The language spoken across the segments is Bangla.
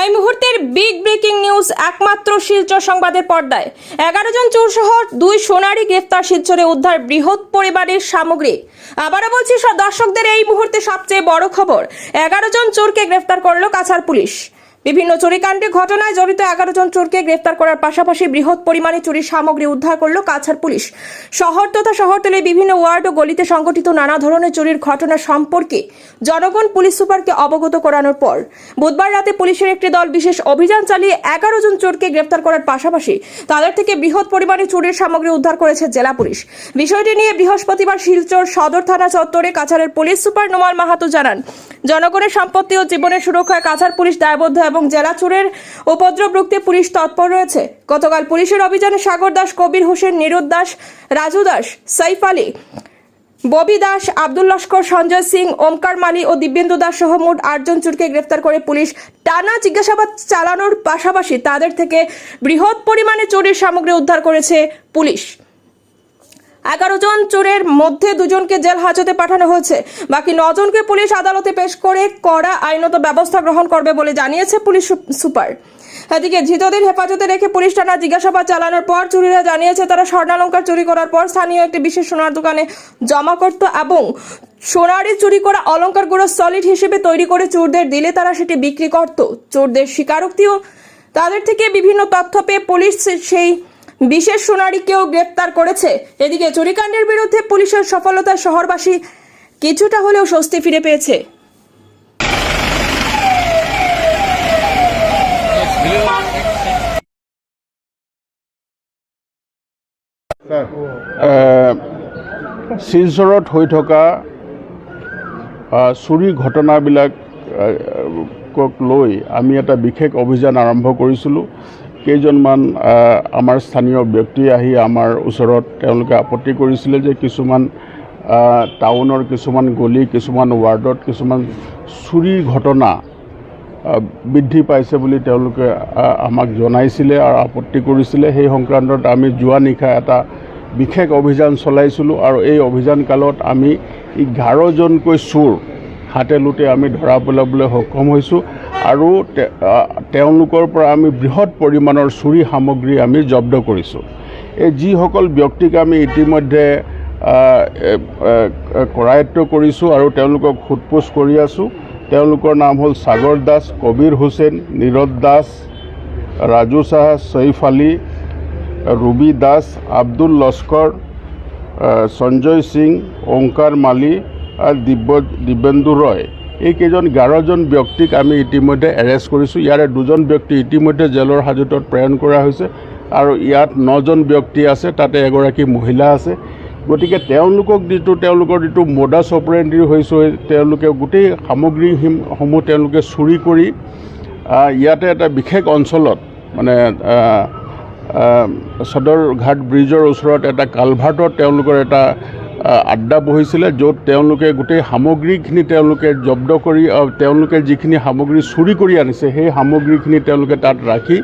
এই মুহূর্তের বিগ ব্রেকিং নিউজ একমাত্র শিলচর সংবাদের পর্দায়। এগারো জন চোর সহ দুই সোনারি গ্রেফতার শিলচরে উদ্ধার বৃহৎ পরিবারের সামগ্রী। আবারও বলছি দর্শকদের এই মুহূর্তে সবচেয়ে বড় খবর, এগারো জন চোরকে গ্রেফতার করল কাছার পুলিশ। বিভিন্ন চুরিকাণ্ডে ঘটনায় জড়িত এগারো জন চোরকে গ্রেফতার করার পাশাপাশি বৃহৎ পরিমাণে চুরির সামগ্রী উদ্ধার করল কাছাড় পুলিশ। শহর তথা শহরতলির বিভিন্ন ওয়ার্ড ও গলিতে সংঘটিত নানা ধরনের চুরির ঘটনা সম্পর্কে জনগণ পুলিশ সুপারকে অবগত করানোর পর বুধবার রাতে পুলিশের একটি দল বিশেষ অভিযান চালিয়ে এগারো জন চোরকে গ্রেফতার করার পাশাপাশি তাদের থেকে বৃহৎ পরিমাণে চুরির সামগ্রী উদ্ধার করেছে জেলা পুলিশ। বিষয়টি নিয়ে বৃহস্পতিবার শিলচর সদর থানা চত্বরে কাছাড়ের পুলিশ সুপার নোমাল মাহাতো জানান, জনগণের সম্পত্তি ও জীবনের সুরক্ষায় কাছাড় পুলিশ দায়বদ্ধ এবং জেলা চোরের উপদ্রব রুখতে পুলিশ তৎপর রয়েছে। গতকাল পুলিশের অভিযানে সাগর দাস, কবির হোসেন নিরুদ দাস, রাজু দাস, সাইফ আলী, ববি দাস, আব্দুল লস্কর, সঞ্জয় সিং, ওমকার মালি ও দিব্যেন্দু দাস সহ মোট আটজন চুরকে গ্রেফতার করে পুলিশ টানা জিজ্ঞাসাবাদ চালানোর পাশাপাশি তাদের থেকে বৃহৎ পরিমাণে চুরির সামগ্রী উদ্ধার করেছে পুলিশ। এগারো জন চোরের মধ্যে দুজনকে জেল হাজতে পাঠানো হয়েছে। বাকি নজনকে পুলিশ আদালতে পেশ করে কড়া আইনত ব্যবস্থা গ্রহণ করবে বলে জানিয়েছে পুলিশ সুপার। এদিকে ধৃতদের হেফাজতে রেখে পুলিশ টানা জিজ্ঞাসাবাদ চালানোর পর চুরিরা জানিয়েছে, তারা স্বর্ণালঙ্কার চুরি করার পর স্থানীয় একটি বিশেষ সোনার দোকানে জমা করত এবং সোনারে চুরি করা অলঙ্কারগুলো সলিড হিসেবে তৈরি করে চোরদের দিলে তারা সেটি বিক্রি করত। চোরদের স্বীকারোক্তিও তাদের থেকে বিভিন্ন তথ্য পেয়ে পুলিশ সেই বিশেষ সোনারীকেও গ্রেপ্তার করেছে। এদিকে চুরিকাণ্ডের বিরুদ্ধে পুলিশের সফলতায় শহরবাসী কিছুটা হলেও স্বস্তি ফিরে পেয়েছে। শিলচৰত হৈ থকা চুৰি ঘটনাবিলাক লৈ আমি এটা বিশেষ অভিযান আৰম্ভ কৰিছিলোঁ। কেইজনমান আমাৰ স্থানীয় ব্যক্তি আহি আমাৰ ওচৰত তেওঁলোকে আপত্তি কৰিছিলে যে কিছুমান টাউনৰ কিছুমান গলি, কিছুমান ৱাৰ্ডত কিছুমান চুৰিৰ ঘটনা বৃদ্ধি পাইছে বুলি তেওঁলোকে আমাক জনাইছিলে আৰু আপত্তি কৰিছিলে। সেই সংক্ৰান্তত আমি যোৱা নিশা এটা বিশেষ অভিযান চলাইছিলোঁ আৰু এই অভিযান কালত আমি এঘাৰজনকৈ চোৰ হাতে লোতে আমি ধৰা পেলাবলৈ সক্ষম হৈছোঁ। আৰু তেওঁলোকৰ পৰা আমি বৃহৎ পৰিমাণৰ চুৰি সামগ্ৰী আমি জব্দ কৰিছোঁ। এই যিসকল ব্যক্তিক আমি ইতিমধ্যে কৰায়ত্ব কৰিছোঁ আৰু তেওঁলোকক সোধপোছ কৰি আছোঁ। তেওঁলোকৰ নাম হ'ল সাগৰ দাস, কবিৰ হুছেইন, নীৰদ দাস, ৰাজু চাহ, চৈফ আলী, ৰুবি দাস, আব্দুল লস্কৰ সঞ্জয় সিং ওংকাৰ মালি আৰু দিব্য দিব্যেন্দু ৰয়। এইকেইজন এঘাৰজন ব্যক্তিক আমি ইতিমধ্যে এৰেষ্ট কৰিছোঁ। ইয়াৰে দুজন ব্যক্তি ইতিমধ্যে জেলৰ হাজতত প্ৰেৰণ কৰা হৈছে আৰু ইয়াত নজন ব্যক্তি আছে তাতে এগৰাকী মহিলা আছে। গতিকে তেওঁলোকক যিটো তেওঁলোকৰ যিটো মডাছ অপাৰেণ্ডি হৈছে তেওঁলোকে গোটেই সামগ্ৰীসমূহ তেওঁলোকে চুৰি কৰি ইয়াতে এটা বিশেষ অঞ্চলত মানে আহ, সদৰঘাট ব্ৰিজৰ ওচৰত এটা কালভাৰ্টত তেওঁলোকৰ এটা আড্ডা বহিছিলে য'ত তেওঁলোকে গোটেই সামগ্ৰীখিনি তেওঁলোকে জব্দ কৰি তেওঁলোকে যিখিনি সামগ্ৰী চুৰি কৰি আনিছে, সেই সামগ্ৰীখিনি তেওঁলোকে তাত ৰাখি,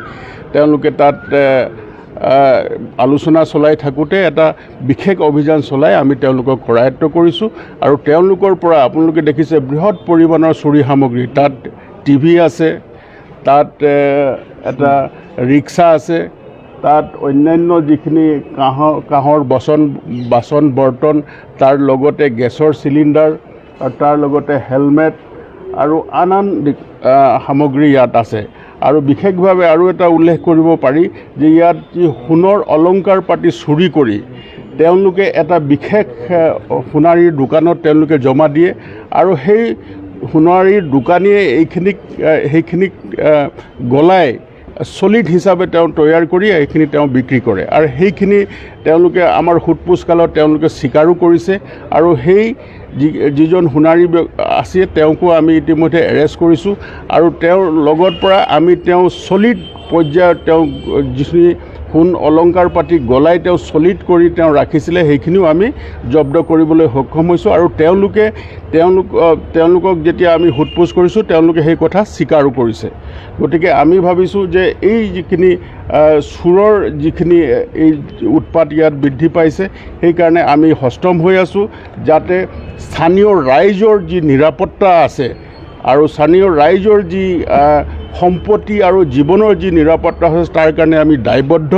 তেওঁলোকে তাত আলোচনা চলাই থাকোঁতে এটা বিশেষ অভিযান চলাই আমি তেওঁলোকক কৰায়ত্ব কৰিছোঁ। আৰু তেওঁলোকৰ পৰা আপোনালোকে দেখিছে বৃহৎ পৰিমাণৰ চুৰি সামগ্ৰী। তাত টিভি আছে, তাত এটা ৰিক্সা আছে তাত অন্যান্য যিখিনি কাঁহৰ কাঁহৰ বাচন বাচন বৰ্তন, তাৰ লগতে গেছৰ চিলিণ্ডাৰ তাৰ লগতে হেলমেট, আৰু আন আন সামগ্ৰী ইয়াত আছে। আৰু বিশেষভাৱে আৰু এটা উল্লেখ কৰিব পাৰি যে ইয়াত যি সোণৰ অলংকাৰ পাতি চুৰি কৰি তেওঁলোকে এটা বিশেষ সোণাৰীৰ দোকানত তেওঁলোকে জমা দিয়ে, আৰু সেই সোণাৰীৰ দোকানীয়ে এইখিনিক সেইখিনিক গলাই চলিড হিচাপে তেওঁ তৈয়াৰ কৰি এইখিনি তেওঁ বিক্ৰী কৰে। আৰু সেইখিনি তেওঁলোকে আমাৰ সোধপোছ কালত তেওঁলোকে স্বীকাৰো কৰিছে আৰু সেই যি, যিজন সোণাৰী আছে তেওঁকো আমি ইতিমধ্যে এৰেষ্ট কৰিছোঁ। আৰু তেওঁৰ লগত পৰা আমি তেওঁ চলিড পৰ্যায়ত তেওঁ যিখিনি সোণ অলংকাৰ পাতি গলাই তেওঁ চলিড কৰি তেওঁ ৰাখিছিলে, সেইখিনিও আমি জব্দ কৰিবলৈ সক্ষম হৈছোঁ আৰু তেওঁলোকে, তেওঁলোক তেওঁলোকক যেতিয়া আমি সোধপোছ কৰিছোঁ, তেওঁলোকে সেই কথা স্বীকাৰো কৰিছে। গতিকে আমি ভাবিছোঁ যে এই যিখিনি চোৰৰ যিখিনি এই উৎপাত ইয়াত বৃদ্ধি পাইছে, সেইকাৰণে আমি সষ্টম হৈ আছোঁ, যাতে স্থানীয় ৰাইজৰ যি নিৰাপত্তা আছে আৰু স্থানীয় ৰাইজৰ যি সম্পত্তি আৰু জীৱনৰ যি নিৰাপত্তা হৈছে তাৰ কাৰণে আমি দায়বদ্ধ